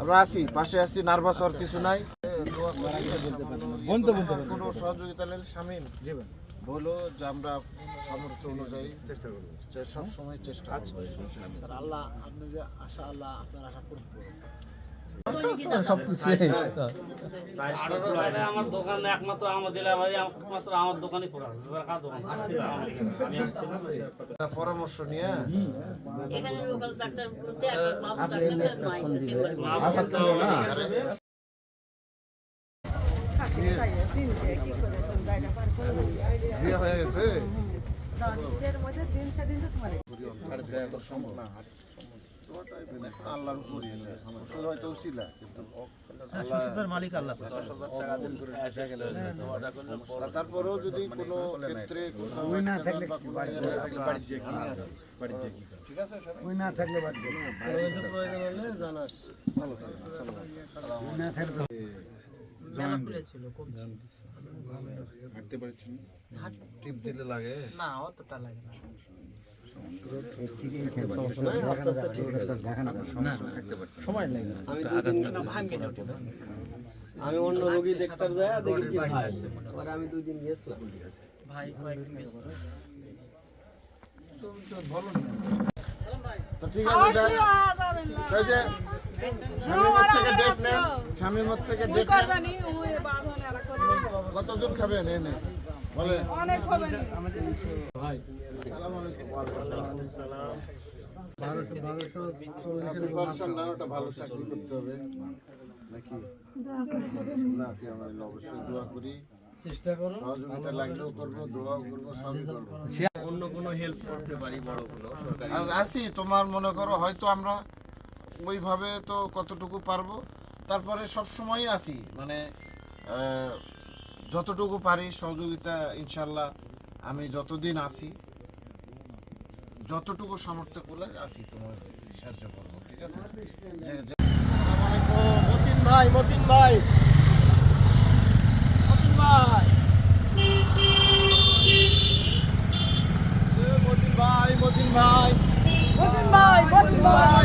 আমরা আছি পাশে আছি নার্ভাস আর কিছু নাই। কোনো সহযোগিতা নিলে স্বামীন বলো যে আমরা সামর্থ্য অনুযায়ী চেষ্টা করব। সব সময় চেষ্টা আছে আল্লাহ আপনি যে আশা আল্লাহ আপনার আশা আমার দোকানে একমাত্র আমার দিলে ভাই একমাত্র আমার দোকানই আসছিলাম পরামর্শ নিয়ে? এখানে লোকাল ডাক্তার বলতে আর বাবু ডাক্তার নাই বিয়ে হয়ে গেছে আল্লাহর উপরই ওষুধ হয়তো উছিলা, কিন্তু মালিক আল্লাহ তারপরেও যদি কোনো ক্ষেত্রে ঠিক আছে। না থাকলে ভালো না থাকলে হাঁটতে পারছেন টিপ দিলে লাগে? না অতটা লাগে না। আমি অন্য রোগী দেখতে যাই দেখেছি ভাই আমি দুই দিন গেছিলাম ভাই কয়েকদিন গেছে। তো ঠিক আছে তাই যে স্বামীর থেকে ডেট নেন থেকে ডেট নেন। কতজন খাবেন এনে? বলে না ওটা দোয়া সহযোগিতা লাগলেও করব দোয়াও করব অন্য কোনো হেল্প করতে পারি বড় কোনো আর আসি, তোমার মনে করো হয়তো আমরা ওইভাবে তো কতটুকু পারব, তারপরে সব সময়ই আসি। মানে যতটুকু পারি সহযোগিতা, ইনশাল্লাহ আমি যতদিন আসি যতটুকু সামর্থ্য করলে আছি তোমার সাহায্য করব ঠিক আছে? মতিন ভাই মতিন ভাই। মতিন ভাই। মতিন ভাই মতিন ভাই। মতিন ভাই মতিন ভাই।